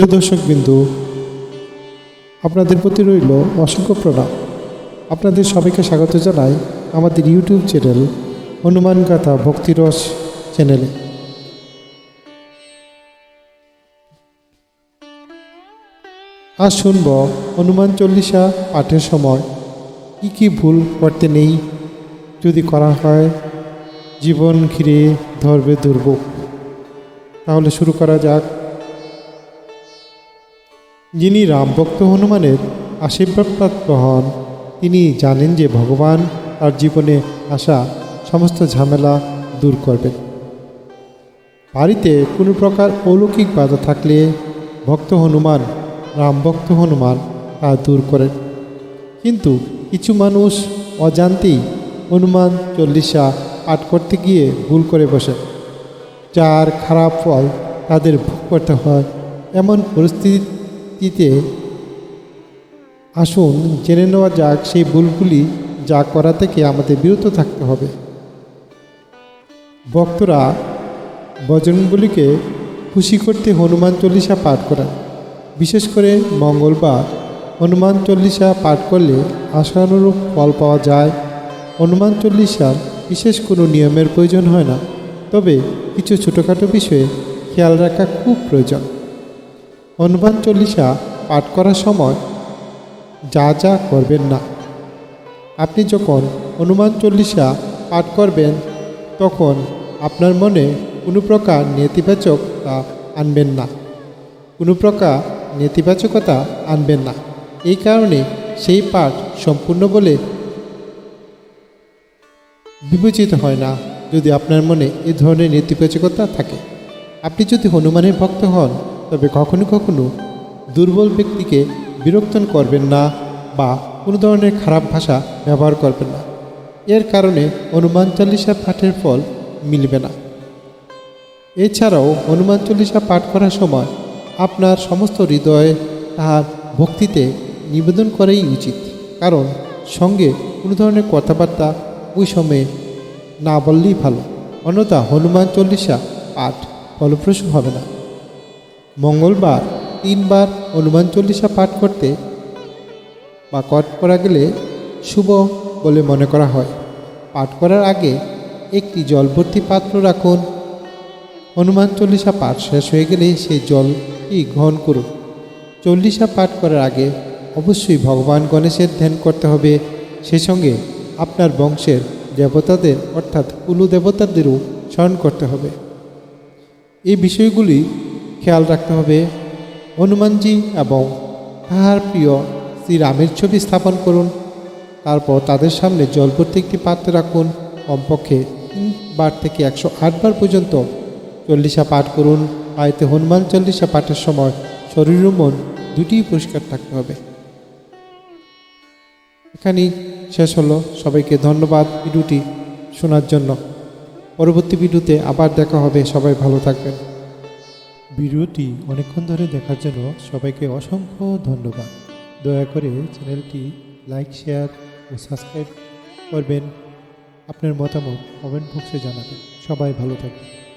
দর্শক বিন্দু আপনাদের প্রতি রইল অসংখ্য প্রণাম। আপনাদের সবাইকে স্বাগত জানাই আমাদের ইউটিউব চ্যানেল হনুমান গাথা ভক্তিরস চ্যানেলে। আজ শুনব হনুমান চল্লিশা পাঠের সময়, কী কী ভুল করতে নেই যদি করা হয়, জীবন ঘিরে ধরবে দুর্ভোগ। তাহলে শুরু করা যাক। যিনি রামভক্ত হনুমানের আশীর্বাদপ্রাপ্ত হন, তিনি জানেন যে ভগবান তার জীবনে আসা সমস্ত ঝামেলা দূর করবেন। বাড়িতে কোনো প্রকার অলৌকিক বাধা থাকলে ভক্ত হনুমান, রামভক্ত হনুমান তা দূর করেন। কিন্তু কিছু মানুষ অজান্তেই হনুমান চল্লিশা পাঠ করতে গিয়ে ভুল করে বসে। যার খারাপ ফল তাদের ভোগ করতে হয়, এমন পরিস্থিতিতে আসুন, জেনে নেওয়া যাক সেই ভুলগুলি যা করা থেকে আমাদের বিরত থাকতে হবে। ভক্তরা বজরঙ্গলিকে খুশি করতে হনুমান চল্লিশা পাঠ করেন। বিশেষ করে মঙ্গলবার হনুমান চল্লিশা পাঠ করলে আশানুরূপ ফল পাওয়া যায়। হনুমান চল্লিশার বিশেষ কোনো নিয়মের প্রয়োজন হয় না। তবে কিছু ছোটোখাটো বিষয়ে খেয়াল রাখা খুব প্রয়োজন। হনুমান চল্লিশা পাঠ করার সময় যা যা করবেন না। আপনি যখন হনুমান চল্লিশা পাঠ করবেন, তখন আপনার মনে কোনো প্রকার নেতিবাচকতা আনবেন না। কোনো প্রকার নেতিবাচকতা আনবেন না। এই কারণে সেই পাঠ সম্পূর্ণ বলে বিবেচিত হয় না, যদি আপনার মনে এ ধরনের নেতিবাচকতা থাকে। আপনি যদি হনুমানের ভক্ত হন তবে কখনো কখনো দুর্বল ব্যক্তিকে বিরক্তন করবেন না বা কোনো ধরনের খারাপ ভাষা ব্যবহার করবেন না। এর কারণে হনুমান চল্লিশা পাঠের ফল মিলবে না। এছাড়াও হনুমান চল্লিশা পাঠ করার সময় আপনার সমস্ত হৃদয়ে তাহার ভক্তিতে নিবেদন করাই উচিত। কারণ সঙ্গে কোনো ধরনের কথাবার্তা ওই সময়ে না বললেই ভালো। অন্যথা হনুমান চল্লিশা পাঠ ফলপ্রসূ হবে না। মঙ্গলবার তিনবার হনুমান চল্লিশা পাঠ করতে বা পাঠ করা গেলে শুভ বলে মনে করা হয়। পাঠ করার আগে একটি জলভর্তি পাত্র রাখুন। হনুমান চল্লিশা পাঠ শেষ হয়ে গেলে সেই জলটি গ্রহণ করুন। চল্লিশা পাঠ করার আগে অবশ্যই ভগবান গণেশের ধ্যান করতে হবে। সেই সঙ্গে আপনার বংশের দেবতাদের অর্থাৎ কুলু দেবতাদেরও স্মরণ করতে হবে। এই বিষয়গুলি খেয়াল রাখতে হবে। হনুমানজি এবং তাহার প্রিয় শ্রীরামের ছবি স্থাপন করুন। তারপর তাদের সামনে জলভর্তি একটি পাত্রে রাখুন। কমপক্ষে তিনবার থেকে একশো আটবার পর্যন্ত চল্লিশা পাঠ করুন। আয়তে হনুমান চল্লিশা পাঠের সময় শরীর মন দুটিই পরিষ্কার থাকতে হবে। এখানেই শেষ হলো। সবাইকে ধন্যবাদ ভিডিওটি শোনার জন্য। পরবর্তী ভিডিওতে আবার দেখা হবে। সবাই ভালো থাকবেন। ভিডিওটি অনেকক্ষণ ধরে দেখার জন্য সবাইকে অসংখ্য ধন্যবাদ। দয়া করে চ্যানেলটি লাইক, শেয়ার ও সাবস্ক্রাইব করবেন। আপনার মতামত কমেন্ট বক্সে জানাবেন। সবাই ভালো থাকবেন।